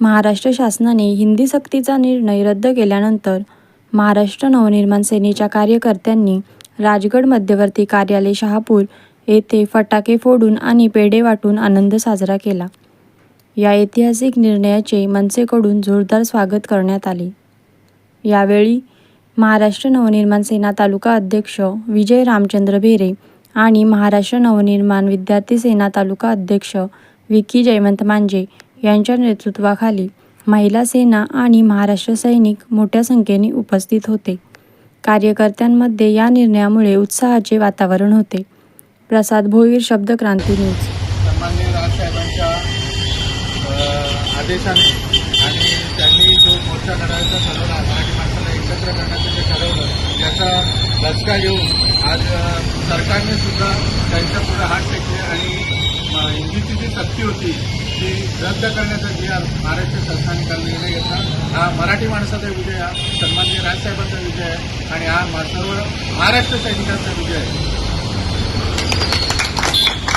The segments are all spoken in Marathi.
महाराष्ट्र शासनाने हिंदी सक्तीचा निर्णय रद्द केल्यानंतर महाराष्ट्र नवनिर्माण सेनेच्या कार्यकर्त्यांनी राजगड मध्यवर्ती कार्यालय शहापूर येथे फटाके फोडून आणि पेढे वाटून आनंद साजरा केला. या ऐतिहासिक निर्णयाचे मनसेकडून जोरदार स्वागत करण्यात आले. यावेळी महाराष्ट्र नवनिर्माण सेना तालुका अध्यक्ष विजय रामचंद्र भेरे आणि महाराष्ट्र नवनिर्माण विद्यार्थी सेना तालुका अध्यक्ष विकी जयवंत मांजे यांच्या नेतृत्वाखाली महिला सेना आणि महाराष्ट्र सैनिक मोठ्या संख्येने उपस्थित होते. कार्यकर्त्यांमध्ये या निर्णयामुळे उत्साहाचे वातावरण होते. प्रसाद भोईर शब्दक्रांती न्यूज. सन्माननीय राजसाहेबांच्या आदेशाने आणि त्यांनी जो मोर्चा करायचा ठरवला मराठी माणसाला एकत्र करण्याचं जे ठरवलं याचा धसका घेऊन आज सरकारने सुद्धा त्यांच्या पुढे हात टेकले आणि हिंदीची जी सक्ती होती. ती रद्द करण्याचा जी आज महाराष्ट्र सरकारने काल निर्णय घेतला हा मराठी माणसाचा विजय हा सन्माननीय राजसाहेबांचा विजय आहे आणि हा मा- सर्व महाराष्ट्र सैनिकांचा विजय आहे.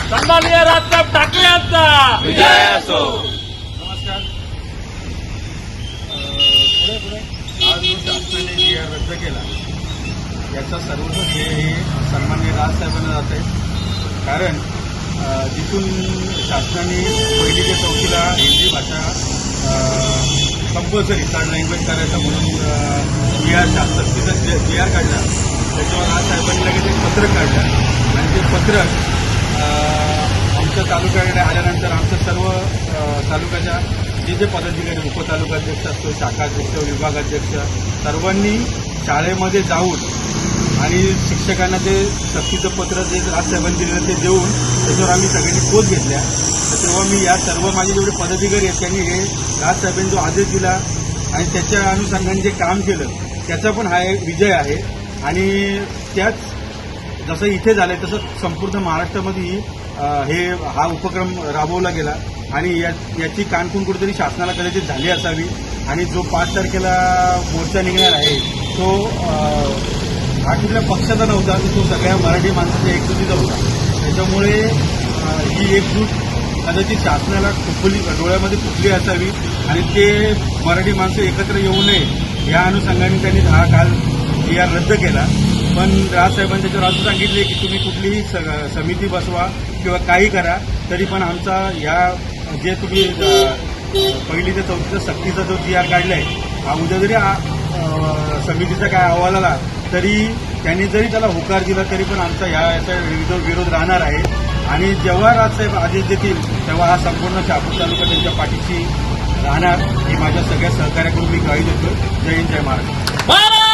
सन्माननीय राजसाहेब ठाकरे यांचा! विजय असो नमस्कार पुढे पुढे. आज जो शासनाने जी आर रद्द केला याचा सर्वच श्रेय हे सन्माननीय राजसाहेबांना जात. आहे कारण जिथून शासनाने पहिली ते चौथीला हिंदी भाषा कंपल्सरी थर्ड लँग्वेज करायचं म्हणून जी आर शास्त्र तिथं जी आर काढला त्याच्यावर आज साहेबांनी लगेच एक पत्रक काढलं. आणि ते पत्रक आमच्या तालुक्याकडे आल्यानंतर आमच्या सर्व तालुक्याच्या जे जे पदाधिकारी उपतालुकाध्यक्ष असतो शाखाध्यक्ष विभागाध्यक्ष सर्वांनी शाळेमध्ये जाऊन आणि शिक्षकांना ते सक्तीचं पत्र जे राजसाहेबांनी दिलेलं ते देऊन त्याच्यावर आम्ही सगळ्यांनी पोच घेतल्या. तर तेव्हा मी या सर्व माझे जेवढे पदाधिकारी आहेत त्यांनी हे राजसाहेबांनी जो आदेश दिला आणि त्याच्या अनुषंगाने जे काम केलं त्याचा पण हा एक विजय आहे. आणि त्याच जसं इथे झालं तसं संपूर्ण महाराष्ट्रामध्ये हे हा उपक्रम राबवला गेला. आणि या याची कानकून कुठेतरी शासनाला कदाचित झाली असावी. आणि जो पाच तारखेला मोर्चा निघणार आहे तो हा कुठल्या पक्षाचा नव्हता तर तो सगळ्या मराठी माणसाच्या एकजुटीचा होता. त्याच्यामुळे ही एकजूट कदाचित शासनाला खुपली डोळ्यामध्ये खुपली असावी आणि ते मराठी माणसं एकत्र येऊ नये या अनुषंगाने त्यांनी हा काल या रद्द केला. पण राजसाहेबांनी त्याच्यावर असं सांगितले की तुम्ही कुठलीही स- समिती बसवा किंवा काही करा तरी पण आमचा या जे तुम्ही पहिली ते चौथीचा सक्तीचा जो जी आर आहे हा उद्या जरी समितीचा काय अहवाल आला तरी त्यांनी जरी त्याला होकार दिला तरी पण आमचा ह्या याचा विरोध विरोध राहणार आहे. आणि जेव्हा राजसाहेब आदेश देतील तेव्हा हा संपूर्ण शहापूर तालुका त्यांच्या पाठीशी राहणार. हे माझ्या सगळ्या सहकार्याकडून मी ग्वाही देतो जय हिंद जय महाराष्ट्र.